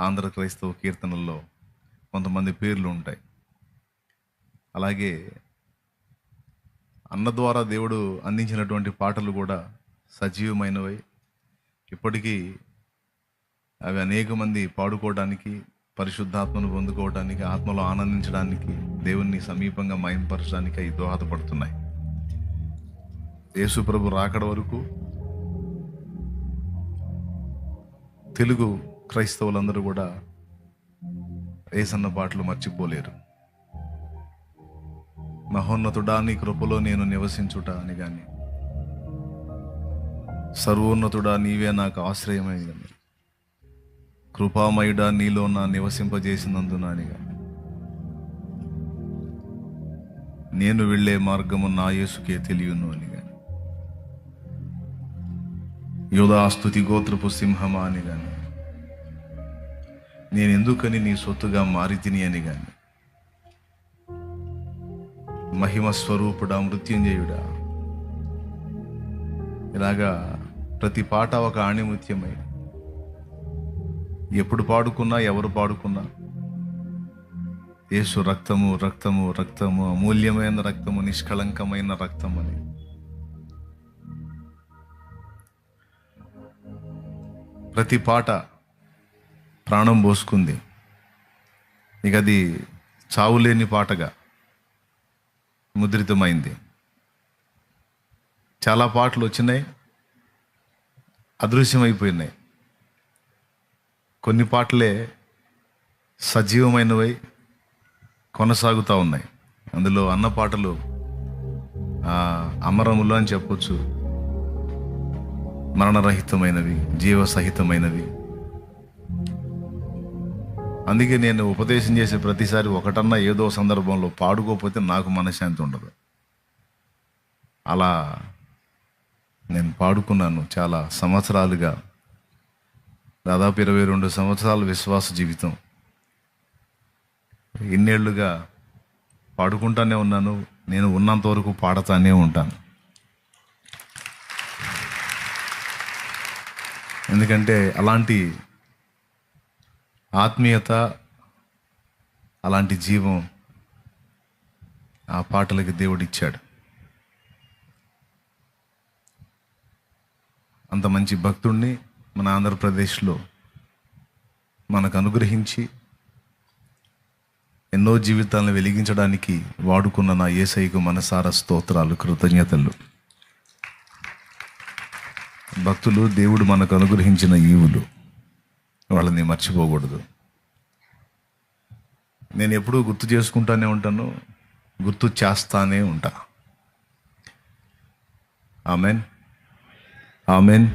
ఆంధ్ర క్రైస్తవ కీర్తనల్లో కొంతమంది పేర్లు ఉంటాయి. అలాగే అన్న ద్వారా దేవుడు అందించినటువంటి పాటలు కూడా సజీవమైనవి ఇప్పటికీ అవి అనేక మంది పాడుకోవడానికి పరిశుద్ధాత్మను పొందుకోవడానికి ఆత్మలో ఆనందించడానికి దేవుణ్ణి సమీపంగా మయంపరచడానికి అవి దోహదపడుతున్నాయి. యేసు ప్రభు రాకడ వరకు తెలుగు క్రైస్తవులందరూ కూడా ఏసన్న పాటలు మర్చిపోలేరు. మహోన్నతుడా నీ కృపలో నేను నివసించుట అని కానీ సర్వోన్నతుడా నీవే నాకు ఆశ్రయమైందని కృపామయుడా నీలో నా నివసింపజేసినందున అని కానీ నేను వెళ్ళే మార్గము నా యేసుకే తెలియను అని కానీ యోధాస్తుతి గోత్రపు సింహమా అని కానీ నేను ఎందుకని నీ సొత్తుగా మారి తిని అని కానీ మహిమ స్వరూపుడా మృత్యుంజయుడా. ఇలాగా ప్రతి పాట ఒక ఆణిముత్యమై. ఎప్పుడు పాడుకున్నా ఎవరు పాడుకున్నా. యేసు రక్తము రక్తము రక్తము అమూల్యమైన రక్తము నిష్కళంకమైన రక్తం అని. ప్రతి పాట ప్రాణం పోసుకుంది. ఇక అది చావులేని పాటగా ముద్రితమైంది. చాలా పాటలు వచ్చినాయి అదృశ్యమైపోయినాయి. కొన్ని పాటలే సజీవమైనవై కొనసాగుతూ ఉన్నాయి. అందులో అన్న పాటలు అమరములు అని చెప్పొచ్చు. మరణరహితమైనవి జీవసహితమైనవి. అందుకే నేను ఉపదేశం చేసే ప్రతిసారి ఒకటన్నా ఏదో సందర్భంలో పాడుకోకపోతే నాకు మనశ్శాంతి ఉండదు. అలా నేను పాడుకున్నాను చాలా సంవత్సరాలుగా. దాదాపు ఇరవై రెండు సంవత్సరాల విశ్వాస జీవితం. ఇన్నేళ్ళుగా పాడుకుంటానే ఉన్నాను నేను ఉన్నంత వరకు పాడతానే ఉంటాను. ఎందుకంటే అలాంటి ఆత్మీయత అలాంటి జీవం ఆ పాటలకి దేవుడిచ్చాడు అంత మంచి భక్తుణ్ణి మన ఆంధ్రప్రదేశ్లో మనకు అనుగ్రహించి ఎన్నో జీవితాలను వెలిగించడానికి వాడుకున్న నా ఏసైకు మనసార స్తోత్రాలు కృతజ్ఞతలు. భక్తులు దేవుడు మనకు అనుగ్రహించిన ఈవులు. వాళ్ళని మర్చిపోకూడదు. నేను ఎప్పుడూ గుర్తు చేసుకుంటానే ఉంటాను గుర్తు చేస్తానే ఉంటా. ఆమెన్. ఆమెన్.